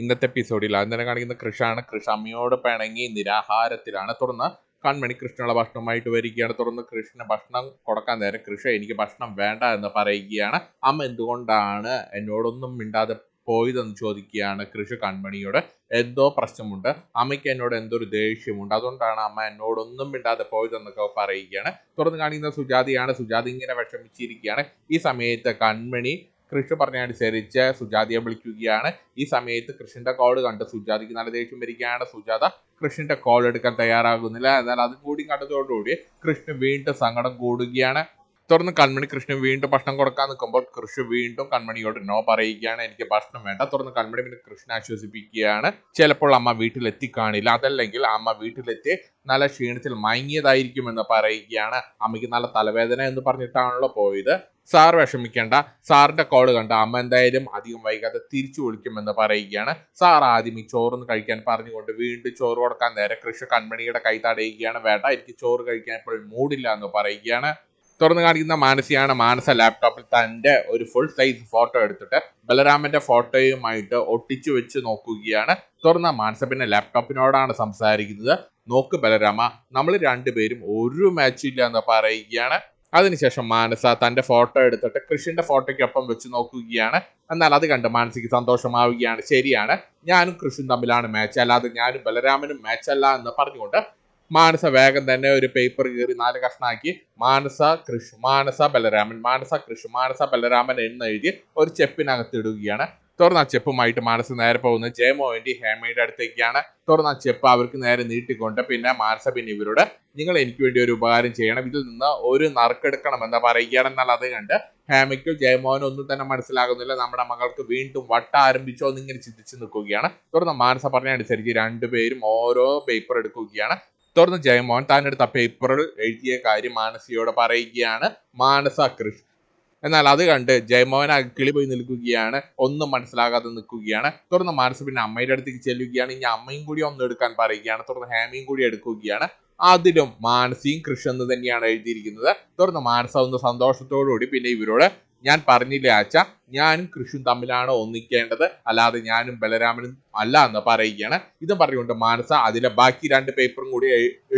ഇന്നത്തെ എപ്പിസോഡിൽ ആദ്യം തന്നെ കാണിക്കുന്ന കൃഷാണ്. കൃഷ് അമ്മയോട് പിണങ്ങി നിരാഹാരത്തിലാണ്. തുടർന്ന് കൺമണി കൃഷ്ണനുള്ള ഭക്ഷണമായിട്ട് വരികയാണ്. തുടർന്ന് കൃഷ്ണന് ഭക്ഷണം കൊടുക്കാൻ നേരം കൃഷ എനിക്ക് ഭക്ഷണം വേണ്ട എന്ന് പറയുകയാണ്. അമ്മ എന്തുകൊണ്ടാണ് എന്നോടൊന്നും മിണ്ടാതെ പോയതെന്ന് ചോദിക്കുകയാണ് കൃഷി കൺമണിയോട്. എന്തോ പ്രശ്നമുണ്ട്. അമ്മയ്ക്ക് എന്നോട് എന്തോ ഒരു ദേഷ്യമുണ്ട്. അതുകൊണ്ടാണ് അമ്മ എന്നോടൊന്നും മിണ്ടാതെ പോയതെന്നൊക്കെ പറയുകയാണ്. തുറന്ന് കാണിക്കുന്ന സുജാതിയാണ്. സുജാതി ഇങ്ങനെ വിഷമിച്ചിരിക്കുകയാണ്. ഈ സമയത്ത് കൺമണി കൃഷ്ണ പറഞ്ഞനുസരിച്ച് സുജാതയെ വിളിക്കുകയാണ്. ഈ സമയത്ത് കൃഷ്ണന്റെ കോൾ കണ്ട് സുജാതിക്ക് നല്ല ദേഷ്യം വരികയാണ്. സുജാത കൃഷ്ണന്റെ കോൾ എടുക്കാൻ തയ്യാറാകുന്നില്ല. എന്നാൽ അതും കൂടി കണ്ടതോടുകൂടി കൃഷ്ണ വീണ്ടും സങ്കടം കൂടുകയാണ്. തുടർന്ന് കൺമണി കൃഷ്ണൻ വീണ്ടും ഭക്ഷണം കൊടുക്കാൻ നിൽക്കുമ്പോൾ കൃഷ്ണ വീണ്ടും കൺമണിയോട് നോ പറയുകയാണ് എനിക്ക് ഭക്ഷണം വേണ്ട. തുടർന്ന് കൺമണി പിന്നെ കൃഷ്ണൻ ആശ്വസിപ്പിക്കുകയാണ്. ചിലപ്പോൾ അമ്മ വീട്ടിലെത്തി കാണില്ല. അതല്ലെങ്കിൽ അമ്മ വീട്ടിലെത്തി നല്ല ക്ഷീണത്തിൽ മയങ്ങിയതായിരിക്കുമെന്ന് പറയുകയാണ്. അമ്മയ്ക്ക് നല്ല തലവേദന എന്ന് പറഞ്ഞിട്ടാണല്ലോ പോയത്. സാർ വിഷമിക്കേണ്ട. സാറിന്റെ കോൾ കണ്ട അമ്മ എന്തായാലും അധികം വൈകാതെ തിരിച്ചു വിളിക്കുമെന്ന് പറയുകയാണ്. സാർ ആദ്യം ഈ ചോറൊന്ന് കഴിക്കാൻ പറഞ്ഞുകൊണ്ട് വീണ്ടും ചോറ് കൊടുക്കാൻ നേരെ കൃഷ്ണ കൺമണിയുടെ കൈ തടയുകയാണ്. വേണ്ട എനിക്ക് ചോറ് കഴിക്കാൻ ഇപ്പോൾ മൂടില്ല എന്ന് പറയുകയാണ്. തുറന്നു കാണിക്കുന്ന മാനസിയാണ് മാനസ ലാപ്ടോപ്പിൽ തന്റെ ഒരു ഫുൾ സൈസ് ഫോട്ടോ എടുത്തിട്ട് ബലരാമന്റെ ഫോട്ടോയുമായിട്ട് ഒട്ടിച്ചു വെച്ച് നോക്കുകയാണ്. തുറന്ന മാനസ പിന്നെ ലാപ്ടോപ്പിനോടാണ് സംസാരിക്കുന്നത്. നോക്ക് ബലരാമ നമ്മൾ രണ്ടുപേരും ഒരു മാച്ച് ഇല്ല എന്ന് പറയുകയാണ്. അതിനുശേഷം മാനസ തന്റെ ഫോട്ടോ എടുത്തിട്ട് കൃഷിന്റെ ഫോട്ടോയ്ക്കൊപ്പം വെച്ച് നോക്കുകയാണ്. എന്നാൽ അത് കണ്ട് മാനസിക്ക് സന്തോഷമാവുകയാണ്. ശരിയാണ് ഞാനും കൃഷിയും തമ്മിലാണ് മാച്ച് അല്ലാതെ ഞാനും ബലരാമനും മാച്ച് അല്ല എന്ന് പറഞ്ഞുകൊണ്ട് മാനസ വേഗം തന്നെ ഒരു പേപ്പർ കീറി നാല് കഷ്ണാക്കി. മാനസ കൃഷ് മാനസ ബലരാമൻ. മാനസ കൃഷ് മാനസ ബലരാമൻ എന്ന് എഴുതി ഒരു ചെപ്പിനകത്ത് ഇടുകയാണ്. തുറന്ന ചെപ്പുമായിട്ട് മാനസ് നേരെ പോകുന്നത് ജയമോഹന്റെ ഹേമയുടെ അടുത്തേക്കാണ്. തുറന്ന ചെപ്പ് അവർക്ക് നേരെ നീട്ടിക്കൊണ്ട് പിന്നെ മാനസ പിന്നെ ഇവരോട് നിങ്ങൾ എനിക്ക് വേണ്ടി ഒരു ഉപകാരം ചെയ്യണം. ഇതിൽ നിന്ന് ഒരു നറുക്കെടുക്കണമെന്ന് പറയുകയാണെന്നാൽ അത് കണ്ട് ഹേമയ്ക്കും ജയമോഹനോ ഒന്നും തന്നെ മനസ്സിലാകുന്നില്ല. നമ്മുടെ മകൾക്ക് വീണ്ടും വട്ട ആരംഭിച്ചോ എന്നിങ്ങനെ ചിന്തിച്ച് നിൽക്കുകയാണ്. തുടർന്ന് മാനസ പറഞ്ഞ അനുസരിച്ച് രണ്ടുപേരും ഓരോ പേപ്പർ എടുക്കുകയാണ്. തുടർന്ന് ജയമോഹൻ താൻ എടുത്ത പേപ്പറിൽ എഴുതിയ കാര്യം മാനസിയോട് പറയുകയാണ് മാനസ കൃഷ്ണ എന്നാൽ അത് കണ്ട് ജയമോഹൻ കിളി പോയി നിൽക്കുകയാണ് ഒന്നും മനസ്സിലാകാതെ നിൽക്കുകയാണ്. തുടർന്ന് മാനസ പിന്നെ അമ്മയുടെ അടുത്തേക്ക് ചെല്ലുകയാണ് ഇനി അമ്മയും കൂടി ഒന്ന് എടുക്കാൻ പറയുകയാണ്. തുടർന്ന് ഹേമയും കൂടി എടുക്കുകയാണ്. അതിലും മാനസിയും കൃഷി എന്ന് തന്നെയാണ് എഴുതിയിരിക്കുന്നത്. തുടർന്ന് മാനസ ഒന്ന് സന്തോഷത്തോടുകൂടി പിന്നെ ഇവരോട് ഞാൻ പറഞ്ഞില്ലേ ആച്ച? ഞാനും കൃഷിയും തമ്മിലാണ് ഒന്നിക്കേണ്ടത്? അല്ലാതെ ഞാനും ബലരാമനും അല്ല എന്ന് പറയുകയാണ്. ഇതും പറഞ്ഞുകൊണ്ട് മാനസ അതിലെ ബാക്കി രണ്ട് പേപ്പറും കൂടി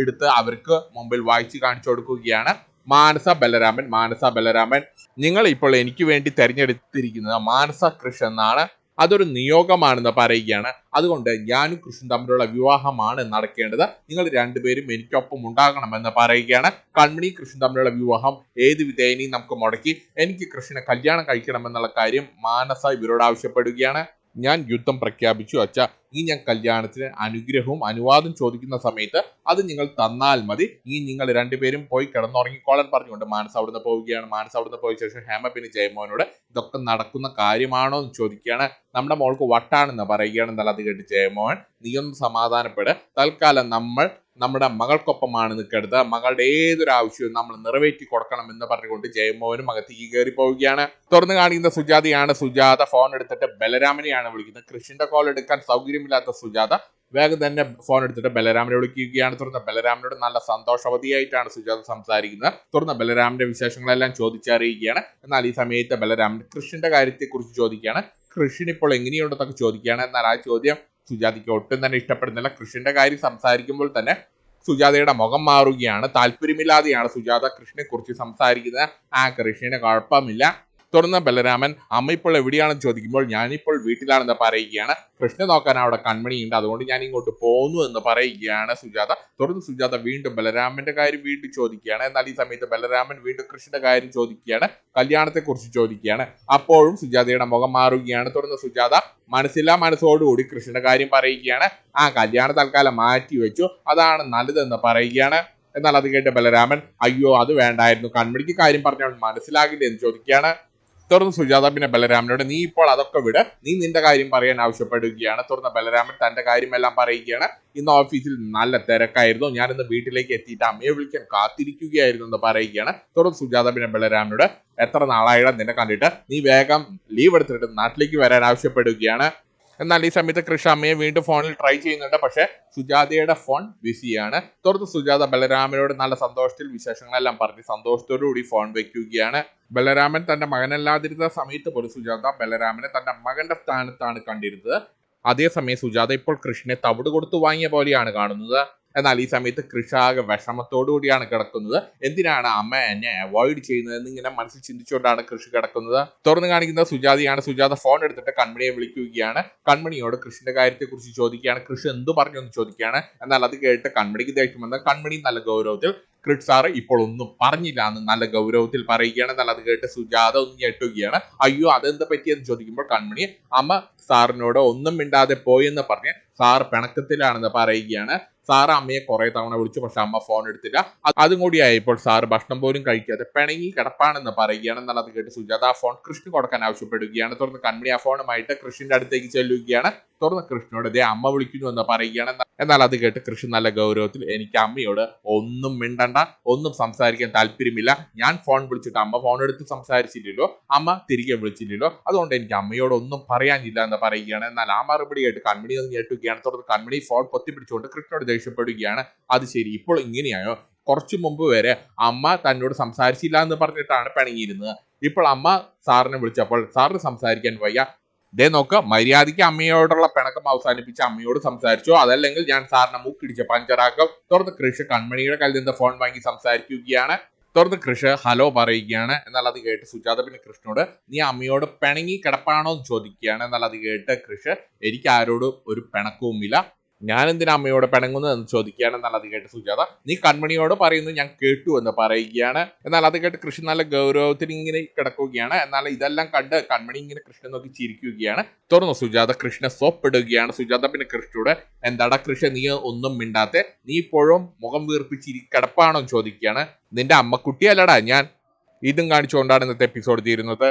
എടുത്ത് അവർക്ക് മുമ്പിൽ വായിച്ച് കാണിച്ചു കൊടുക്കുകയാണ്. മാനസ ബലരാമൻ മാനസ ബലരാമൻ. നിങ്ങൾ ഇപ്പോൾ എനിക്ക് വേണ്ടി തെരഞ്ഞെടുത്തിരിക്കുന്നത് മാനസ കൃഷ് എന്നാണ്. അതൊരു നിയോഗമാണെന്ന് പറയുകയാണ്. അതുകൊണ്ട് ഞാനും കൃഷ്ണൻ തമ്മിലുള്ള വിവാഹമാണ് നടക്കേണ്ടത്. നിങ്ങൾ രണ്ടുപേരും എനിക്കൊപ്പം ഉണ്ടാകണമെന്ന് പറയുകയാണ്. കൺമണി കൃഷ്ണൻ തമ്മിലുള്ള വിവാഹം ഏത് വിധേയനെയും നമുക്ക് മുടക്കി. എനിക്ക് കൃഷ്ണനെ കല്യാണം കഴിക്കണമെന്നുള്ള കാര്യം മാനസ ഇവരോട് ആവശ്യപ്പെടുകയാണ്. ഞാൻ യുദ്ധം പ്രഖ്യാപിച്ചു അച്ഛ. ഈ ഞാൻ കല്യാണത്തിന് അനുഗ്രഹവും അനുവാദം ചോദിക്കുന്ന സമയത്ത് അത് നിങ്ങൾ തന്നാൽ മതി. ഇനി നിങ്ങൾ രണ്ടുപേരും പോയി കിടന്നുറങ്ങിക്കോളാൻ പറഞ്ഞുകൊണ്ട് മാനസ അവിടുന്ന് പോവുകയാണ്. മാനസ അവിടുന്ന് പോയ ശേഷം ഹേമ പിന്നെ ജയമോഹനോട് ഇതൊക്കെ നടക്കുന്ന കാര്യമാണോ എന്ന് ചോദിക്കുകയാണ്. നമ്മുടെ മോൾക്ക് വട്ടാണെന്ന് പറയുകയാണ് എന്നാൽ അത് കേട്ട് ജയമോഹൻ നീ ഒന്ന് സമാധാനപ്പെട്. തൽക്കാലം നമ്മൾ നമ്മുടെ മകൾക്കൊപ്പമാണ് നിൽക്കരുത് മകളുടെ ഏതൊരു ആവശ്യവും നമ്മൾ നിറവേറ്റി കൊടുക്കണം എന്ന് പറഞ്ഞുകൊണ്ട് ജയമോഹനും അകത്തേക്ക് കയറി പോവുകയാണ്. തുറന്നു കാണിക്കുന്ന സുജാതയാണ്. സുജാത ഫോൺ എടുത്തിട്ട് ബലരാമനെയാണ് വിളിക്കുന്നത്. കൃഷിന്റെ കോൾ എടുക്കാൻ സൗകര്യമില്ലാത്ത സുജാത വേഗം തന്നെ ഫോൺ എടുത്തിട്ട് ബലരാമനെ വിളിക്കുകയാണ്. തുറന്ന ബലരാമനോട് നല്ല സന്തോഷവതിയായിട്ടാണ് സുജാത സംസാരിക്കുന്നത്. തുറന്ന ബലരാമന്റെ വിശേഷങ്ങളെല്ലാം ചോദിച്ചറിയുകയാണ്. എന്നാൽ ഈ സമയത്ത് ബലരാമൻ കൃഷ്ണന്റെ കാര്യത്തെക്കുറിച്ച് ചോദിക്കുകയാണ്. കൃഷിന് ഇപ്പോൾ എങ്ങനെയുണ്ടെന്നൊക്കെ ചോദിക്കുകയാണ്. എന്നാൽ ആ ചോദ്യം സുജാതയ്ക്ക് ഒട്ടും തന്നെ ഇഷ്ടപ്പെടുന്നില്ല. കൃഷിന്റെ കാര്യം സംസാരിക്കുമ്പോൾ തന്നെ സുജാതയുടെ മുഖം മാറുകയാണ്. താല്പര്യമില്ലാതെയാണ് സുജാത കൃഷ്ണനെ കുറിച്ച് സംസാരിക്കുന്നത്. ആ കൃഷ്ണന് കുഴപ്പമില്ല. തുടർന്ന് ബലരാമൻ അമ്മ ഇപ്പോൾ എവിടെയാണെന്ന് ചോദിക്കുമ്പോൾ ഞാനിപ്പോൾ വീട്ടിലാണെന്ന് പറയുകയാണ്. കൃഷ്ണ നോക്കാൻ അവിടെ കൺമണിയുണ്ട്. അതുകൊണ്ട് ഞാൻ ഇങ്ങോട്ട് പോന്നു എന്ന് പറയുകയാണ് സുജാത. തുടർന്ന് സുജാത വീണ്ടും ബലരാമന്റെ കാര്യം വീണ്ടും ചോദിക്കുകയാണ്. എന്നാൽ ഈ സമയത്ത് ബലരാമൻ വീണ്ടും കൃഷ്ണന്റെ കാര്യം ചോദിക്കുകയാണ്. കല്യാണത്തെക്കുറിച്ച് ചോദിക്കുകയാണ്. അപ്പോഴും സുജാതയുടെ മുഖം മാറുകയാണ്. തുടർന്ന് സുജാത മനസ്സില്ലാ മനസ്സോടുകൂടി കൃഷ്ണന്റെ കാര്യം പറയുകയാണ്. ആ കല്യാണ തൽക്കാലം മാറ്റി വെച്ചു. അതാണ് നല്ലതെന്ന് പറയുകയാണ്. എന്നാൽ അത് കേട്ട് ബലരാമൻ അയ്യോ അത് വേണ്ടായിരുന്നു. കൺമണിക്ക് കാര്യം പറഞ്ഞാൽ മനസ്സിലാകില്ല എന്ന് ചോദിക്കുകയാണ്. തുടർന്ന് സുജാത പിന്നെ ബലരാമനോട് നീ ഇപ്പോൾ അതൊക്കെ വിട്. നീ നിന്റെ കാര്യം പറയാൻ ആവശ്യപ്പെടുകയാണ്. തുടർന്ന് ബലരാമൻ തന്റെ കാര്യമെല്ലാം പറയുകയാണ്. ഇന്ന് ഓഫീസിൽ നല്ല തിരക്കായിരുന്നു. ഞാൻ ഞാനിന്ന് വീട്ടിലേക്ക് എത്തിയിട്ട് അമ്മയെ വിളിക്കാൻ കാത്തിരിക്കുകയായിരുന്നു എന്ന് പറയുകയാണ്. തുടർന്ന് സുജാത പിന്നെ ബലരാമനോട് എത്ര നാളായിടാ നിന്നെ കണ്ടിട്ട്? നീ വേഗം ലീവ് എടുത്തിട്ട് നാട്ടിലേക്ക് വരാൻ ആവശ്യപ്പെടുകയാണ്. എന്നാൽ ഈ സമയത്ത് കൃഷ അമ്മയെ വീണ്ടും ഫോണിൽ ട്രൈ ചെയ്യുന്നുണ്ട്. പക്ഷേ സുജാതയുടെ ഫോൺ ബിസിയാണ് തുടർന്ന് സുജാത ബലരാമനോട് നല്ല സന്തോഷത്തിൽ വിശേഷങ്ങളെല്ലാം പറഞ്ഞ് സന്തോഷത്തോടു കൂടി ഫോൺ വയ്ക്കുകയാണ് ബലരാമൻ തന്റെ മകനല്ലാതിരുന്ന സമയത്ത് പോലും സുജാത ബലരാമനെ തന്റെ മകന്റെ സ്ഥാനത്താണ് കണ്ടിരുന്നത്. അതേസമയം സുജാത ഇപ്പോൾ കൃഷ്ണനെ തവിട് കൊടുത്തു വാങ്ങിയ പോലെയാണ് കാണുന്നത്. എന്നാൽ ഈ സമയത്ത് കൃഷാകെ വിഷമത്തോടുകൂടിയാണ് വിഷമത്തോടു കൂടിയാണ് കിടക്കുന്നത്. എന്തിനാണ് അമ്മ എന്നെ അവോയ്ഡ് ചെയ്യുന്നത്? ഇങ്ങനെ മനസ്സിൽ ചിന്തിച്ചുകൊണ്ടാണ് കൃഷി കിടക്കുന്നത്. തുറന്നു കാണിക്കുന്ന സുജാതയാണ്. സുജാത ഫോൺ എടുത്തിട്ട് കൺമണിയെ വിളിക്കുകയാണ്. കൺമണിയോട് കൃഷിന്റെ കാര്യത്തെക്കുറിച്ച് ചോദിക്കുകയാണ്. കൃഷി എന്ത് പറഞ്ഞു എന്ന് ചോദിക്കുകയാണ്. എന്നാൽ അത് കേട്ട് കൺമണിക്ക് ദേഷ്യം വന്ന കൺമണി നല്ല ഗൗരവത്തിൽ ക്രിഡ് സാറ് ഇപ്പോൾ ഒന്നും പറഞ്ഞില്ല എന്ന് നല്ല ഗൗരവത്തിൽ പറയുകയാണ്. എന്നാൽ അത് കേട്ട് സുജാത ഒന്ന് ഞെട്ടുകയാണ്. അയ്യോ അതെന്ത് പറ്റിയെന്ന് ചോദിക്കുമ്പോൾ കൺമണി അമ്മ സാറിനോട് ഒന്നും മിണ്ടാതെ പോയെന്ന് പറഞ്ഞ് സാർ പിണക്കത്തിലാണെന്ന് പറയുകയാണ്. സാറ് അമ്മയെ കുറെ തവണ വിളിച്ചു പക്ഷെ അമ്മ ഫോൺ എടുത്തില്ല. അതും കൂടിയായപ്പോൾ സാറ് ഭക്ഷണം പോലും കഴിക്കാതെ പിണങ്ങി കിടപ്പാണെന്ന് പറയുകയാണ് എന്നാൽ കേട്ട് സുജാത ആ ഫോൺ കൃഷ്ണ കൊടുക്കാൻ ആവശ്യപ്പെടുകയാണ്. തുടർന്ന് കൺമണി ആ ഫോണുമായിട്ട് കൃഷ്ണന്റെ അടുത്തേക്ക് ചെല്ലുകയാണ്. തുടർന്ന് കൃഷ്ണനോട് ദേ അമ്മ വിളിക്കുന്നു എന്ന് പറയുകയാണ് എന്നാൽ- അത് കേട്ട് കൃഷ്ണൻ നല്ല ഗൗരവത്തിൽ എനിക്ക് അമ്മയോട് ഒന്നും മിണ്ടണ്ട ഒന്നും സംസാരിക്കാൻ താല്പര്യമില്ല. ഞാൻ ഫോൺ വിളിച്ചിട്ട് അമ്മ ഫോൺ എടുത്ത് സംസാരിച്ചില്ലല്ലോ. അമ്മ തിരികെ വിളിച്ചില്ലല്ലോ. അതുകൊണ്ട് എനിക്ക് അമ്മയോട് ഒന്നും പറയാനില്ല എന്ന് പറയുകയാണ്. എന്നാൽ ആ മറുപടി കേട്ട് കൺമണി ഒന്ന് ഞെട്ടുകയാണ്. തുടർന്ന് കൺമണി ഫോൺ പൊത്തിപ്പിടിച്ചുകൊണ്ട് കൃഷ്ണനോട് ദേഷ്യപ്പെടുകയാണ്. അത് ശരി ഇപ്പോൾ ഇങ്ങനെയായോ? കുറച്ചു മുമ്പ് വരെ അമ്മ തന്നോട് സംസാരിച്ചില്ല എന്ന് പറഞ്ഞിട്ടാണ് പിണങ്ങിയിരുന്നത് ഇപ്പോൾ അമ്മ സാറിനെ വിളിച്ചപ്പോൾ സാറിന് സംസാരിക്കാൻ വയ്യ. ദേ നോക്ക് മര്യാദയ്ക്ക് അമ്മയോടുള്ള പിണക്കം അവസാനിപ്പിച്ച് അമ്മയോട് സംസാരിച്ചോ അതല്ലെങ്കിൽ ഞാൻ സാറിന് മൂക്കിടിച്ച് പഞ്ചറാക്കും. തുറന്ന് കൃഷി കൺമണിയുടെ കയ്യിൽ നിന്ന് ഫോൺ വാങ്ങി സംസാരിക്കുകയാണ്. തുറന്ന് കൃഷ് ഹലോ പറയുകയാണ്. എന്നാൽ അത് കേട്ട് സുജാത പിന്നെ കൃഷ്ണനോട് നീ അമ്മയോട് പിണങ്ങി കിടപ്പാണോ? എന്ന് ചോദിക്കുകയാണ്. എന്നാൽ അത് കേട്ട് കൃഷ് എനിക്ക് ആരോടും ഒരു പിണക്കവുമില്ല. ഞാൻ എന്തിനാ അമ്മയോട് പിണങ്ങുന്നത് എന്ന് ചോദിക്കുകയാണ്. എന്നാൽ അത് കേട്ട് സുജാത നീ കൺമണിയോട് പറയുന്നത് ഞാൻ കേട്ടു എന്ന് പറയുകയാണ്. എന്നാൽ അത് കേട്ട് കൃഷ്ണൻ നല്ല ഗൗരവത്തിന് ഇങ്ങനെ കിടക്കുകയാണ്. എന്നാൽ ഇതെല്ലാം കണ്ട് കൺമണി ഇങ്ങനെ കൃഷ്ണൻ നോക്കി ചിരിക്കുകയാണ്. തുറന്നു സുജാത കൃഷ്ണ സോപ്പിടുകയാണ് സുജാത പിന്നെ കൃഷ്ണയോട് എന്താടാ കൃഷ്ണ നീ ഒന്നും മിണ്ടാത്തെ? നീ ഇപ്പോഴും മുഖം വീർപ്പിച്ചിരി കിടപ്പാണോ? ചോദിക്കുകയാണ്. നിന്റെ അമ്മക്കുട്ടിയല്ലടാ ഞാൻ. ഇതും കാണിച്ചുകൊണ്ടാണ് ഇന്നത്തെ എപ്പിസോഡ് തീരുന്നത്.